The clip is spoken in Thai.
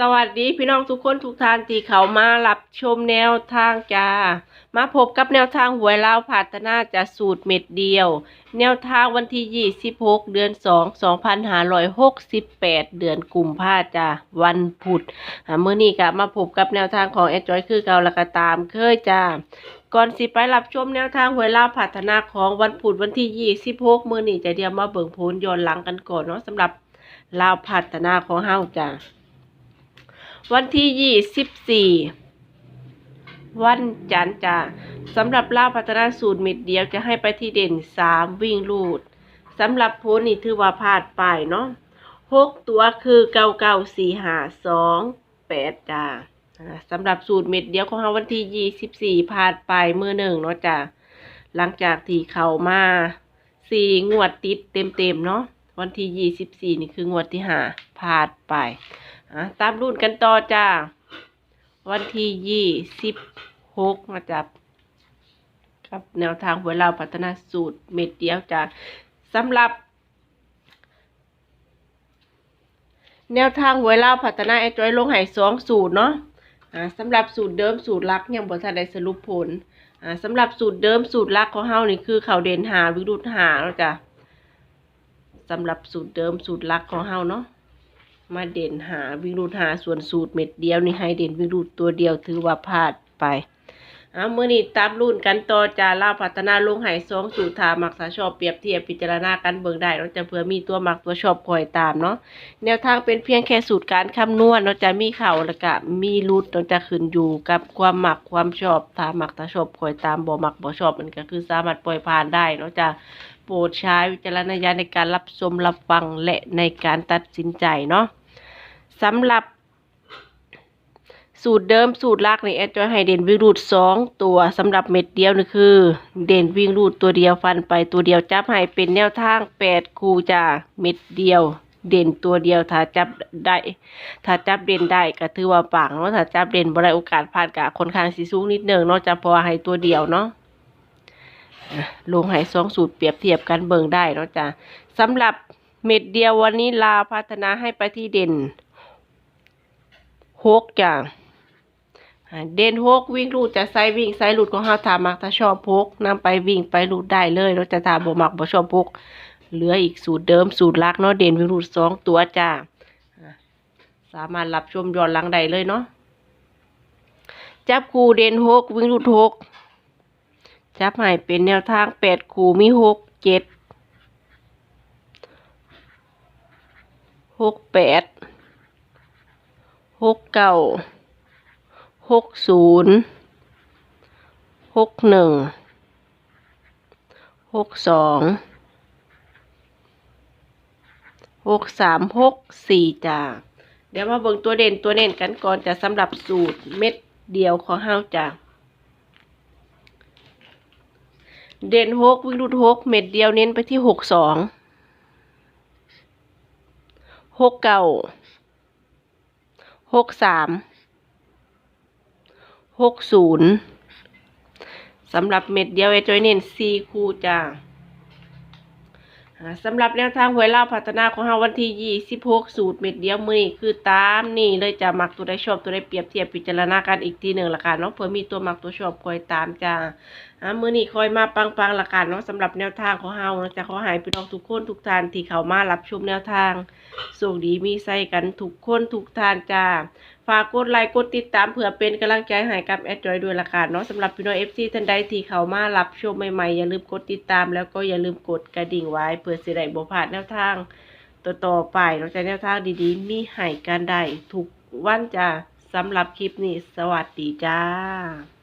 สวัสดีพี่น้องทุกคนทุกท่านที่เขามารับชมแนวทางจ้า มาพบกับแนวทางหวยลาวพัฒนาจะสูตรเม็ดเดียว แนวทางวันที่ 26 เดือน 2 2568 เดือนกุมภาจ้าวันพุธอ่ามื้อนี้ก็มาพบกับแนวทางของแอดจอยคือเกาละกตามเคยจ้าก่อนสิไปรับชมแนวทางหวยลาวพัฒนาของวันพุธวันที่ 26เมื้อนี้จะเดียวมาเบิ่งผลย้อนหลังกันก่อนเนาะสำหรับลาวพัฒนาของเฮาจ้า วันที่ยี่สิบสี่วันจันทร์จ้าสำหรับล่าพัฒนาสูตรเม็ดเดียวจะให้ไปที่เด่นสามวิ่งลูดสำหรับโพสนี่ถือว่าพลาดไปเนาะหกตัวคือเก้าเก้าสี่หาสองแปดจ้าอ่าสำหรับสูตรเม็ดเดียวของเราวันที่ยี่สิบสี่พลาดไปเมื่อหนึ่งเนาะจ้าหลังจากที่เขามาสี่งวดติดเต็มๆเนาะวันที่ยี่สิบสี่นี่คืองวดที่ห้าพลาดไป อะตามรุ่นกันต่อจ้า วันที่ยี่สิบหกมาจับครับแนวทางหวยเราวพัฒนาสูตรเม็ดเดียวจ้าสำหรับ แนวทางหวยเราวพัฒนาไอจอยลงหายสองสูตรเนาะอ่าสำหรับสูตรเดิมสูตรลักยังบททันได้สรุปผลอ่าสำหรับสูตรเดิมสูตรลักของเฮานี่คือเขาเด่นหาวิรุธหาแล้วจ้ะสำหรับสูตรเดิมสูตรลักของเฮาเนาะ มาเด่นหาวิรุธหาส่วนสูตรเม็ดเดียวนี่ให้เด่นวิรุธตัวเดียวถือว่าพลาดไปอ่าเมื่อนี้ตามรุ่นกันต่อจาล่าพัฒนาลงไหสองสูตรทามักษาชอบเปรียบเทียบพิจารณากันเบิ่งได้เราะจะเผื่อมีตัวมักตัวชอบคอยตามเนาะแนวทางเป็นเพียงแค่สูตรการคำนวณเราะจะมีเข่าแล้วก็มีรุดเราจะขึ้นอยู่กับความหมักความชอบทามักตาชอบคอยตามบ่หมักบ่ชอบมันก็คือสามารถปล่อยผ่านได้เนาะจะโปรดใช้วิจารณญาณในการรับชมรับฟังและในการตัดสินใจเนาะ สำหรับ สูตรเดิมสูตรลักในแอดจอยให้เด่นวิ่งรูดสองตัวสำหรับเม็ดเดียวนี่คือ เด่นวิ่งรูดตัวเดียวฟันไปตัวเดียวจับให้เป็นแนวทางแปดคูจ้าเม็ดเดียว เด่นตัวเดียวถ้าจับได้ถ้าจับเด่นได้ก็ถือว่าปังเนาะถ้าจับเด่นบ่ได้โอกาสพลาดกะค่อนข้างสิสูงนิดหนึงเนาะจะพราะว่าให้ตัวเดียวเนาะอะลงให้สองสูตรเปรียบเทียบกันเบิ่งได้เนาะจ้ะสำหรับเม็ดเดียววันนี้ลาพัฒนาให้ไปที่เด่น หกจ้ะอ่าเด่นหกวิ่งรูดจะใส่วิ่งใส่ลุดของเฮาถามักถ้าชอบพกนำไปวิ่งไปรูดได้เลยเราจะถามบ่มักบ่ชอบพกเหลืออีกสูตรเดิมสูตรลักเนาะเด่นวิ่งรูดสองตัวจ้าสามารถรับชมย้อนหลังได้เลยเนาะจับคู่เด่นหกวิ่งรูดหกจับให้เป็นแนวทางแปดคู่มีหกเจ็ดหกแปด หกเก้าหกศูนย์หกหนึ่งหกสองหกสามหกสี่จ้าเดี๋ยวมาเบิ่งตัวเด่นตัวเน่นกันก่อนจะสำหรับสูตรเม็ดเดียวของเฮาจ้าเด่นหกวิ่งรูดหกเม็ดเดียวเน้นไปที่หกสองหกเก้า หกสามหกศูนย์สำหรับเม็ดเดียวเอจอยเน้นสี่คู่จ้าอ่า สำหรับแนวทางหวยเล่าพัฒนาของเราวันที่ยี่สิบหกสูตรเม็ดเดียวมือนี่คือตามนี่เลยจะมักตัวได้ชอบตัวได้เปรียบเทียบพิจารณากันอีกทีหนึ่งละกันเนาะเผื่อมีตัวมักตัวชอบคอยตามจ้าอ่ามือนี่คอยมาปังๆละกันเนาะสำหรับแนวทางของเราเนาะจะขอหายพี่น้องทุกคนทุกท่านที่เข้ามารับชมแนวทางสุขดีมีใส่กันทุกคนทุกทานจ้า ฝากกดไลค์กดติดตามเผื่อเป็นกำลังใจให้กับแอดจอยด้วยละกันเนาะสำหรับพี่น้องเอฟซีท่านใดที่เขามารับชมใหม่ๆ อย่าลืมกดติดตามแล้วก็อย่าลืมกดกระดิ่งไว้เพื่อสิได้บ่พลาดแนวทางต่อๆไปเราจะแนวทางดีๆ มีให้กันได้ทุกวันจ้าสำหรับคลิปนี้ สวัสดีจ้า